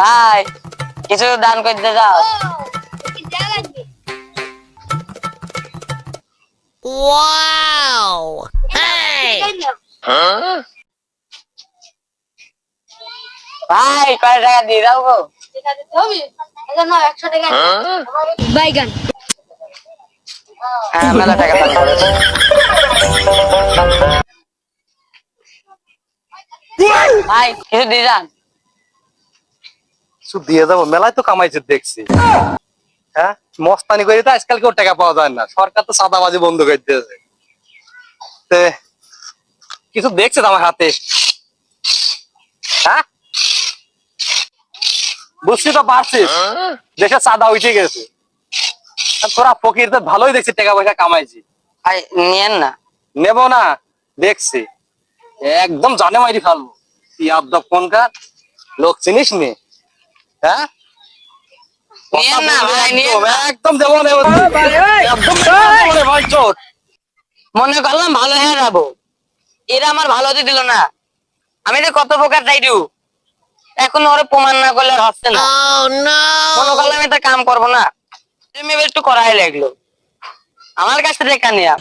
ভাই কিছু দান করতে যাও। ভাই কয় টাকা দিয়ে দাও গো? বাইগান। হ্যাঁ মেলা টাকা ভাই কিছু দিয়ে যান। শুধু দিয়ে যাব। মেলায় তো কামাইছে দেখছি। হ্যাঁ? মস্তানি করে তো আজকাল কেউ টাকা পাওয়া যায় না। সরকার তো সাদাবাজি বন্ধ করে দিয়েছে। কিছু দেখছে আমার হাতে? হ্যাঁ? বুঝছি তো পারছিস দেশে সাদা উঠে গেছে। তোরা ফকির ভালোই দেখছি টাকা পয়সা কামাইছি। নিয়েন না। নেব না দেখছি। একদম জানে মাইরি ফেলব। তুই কোনকার লোক চিনিস নি? হ্যাঁ। একদম দেবো একদম মনে করলাম ভালো হয়ে যাব। এরা আমার ভালো হতে দিল না। আমি যে কত প্রকার চাইডু এখন ওরা প্রমাণ না করলে আর হচ্ছে না। মনে করলাম এটা কাম করব না। তুমি একটু করাই লাগল। আমার কাছে রেখা নিয়া।